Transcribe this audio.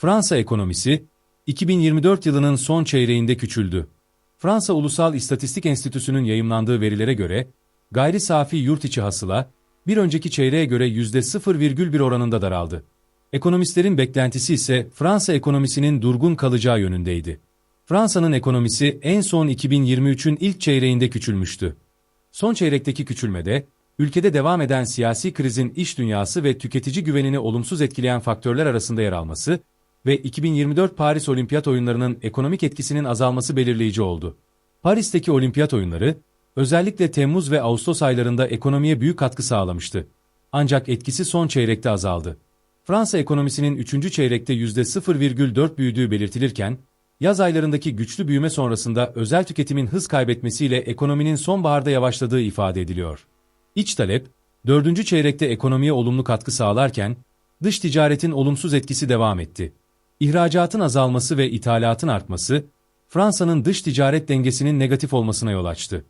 Fransa ekonomisi, 2024 yılının son çeyreğinde küçüldü. Fransa Ulusal İstatistik Enstitüsü'nün yayımlandığı verilere göre, gayri safi yurt içi hasıla, bir önceki çeyreğe göre %0,1 oranında daraldı. Ekonomistlerin beklentisi ise Fransa ekonomisinin durgun kalacağı yönündeydi. Fransa'nın ekonomisi en son 2023'ün ilk çeyreğinde küçülmüştü. Son çeyrekteki küçülmede, ülkede devam eden siyasi krizin iş dünyası ve tüketici güvenini olumsuz etkileyen faktörler arasında yer alması ve 2024 Paris Olimpiyat Oyunları'nın ekonomik etkisinin azalması belirleyici oldu. Paris'teki Olimpiyat Oyunları, özellikle Temmuz ve Ağustos aylarında ekonomiye büyük katkı sağlamıştı. Ancak etkisi son çeyrekte azaldı. Fransa ekonomisinin 3. çeyrekte %0,4 büyüdüğü belirtilirken, yaz aylarındaki güçlü büyüme sonrasında özel tüketimin hız kaybetmesiyle ekonominin sonbaharda yavaşladığı ifade ediliyor. İç talep, 4. çeyrekte ekonomiye olumlu katkı sağlarken, dış ticaretin olumsuz etkisi devam etti. İhracatın azalması ve ithalatın artması, Fransa'nın dış ticaret dengesinin negatif olmasına yol açtı.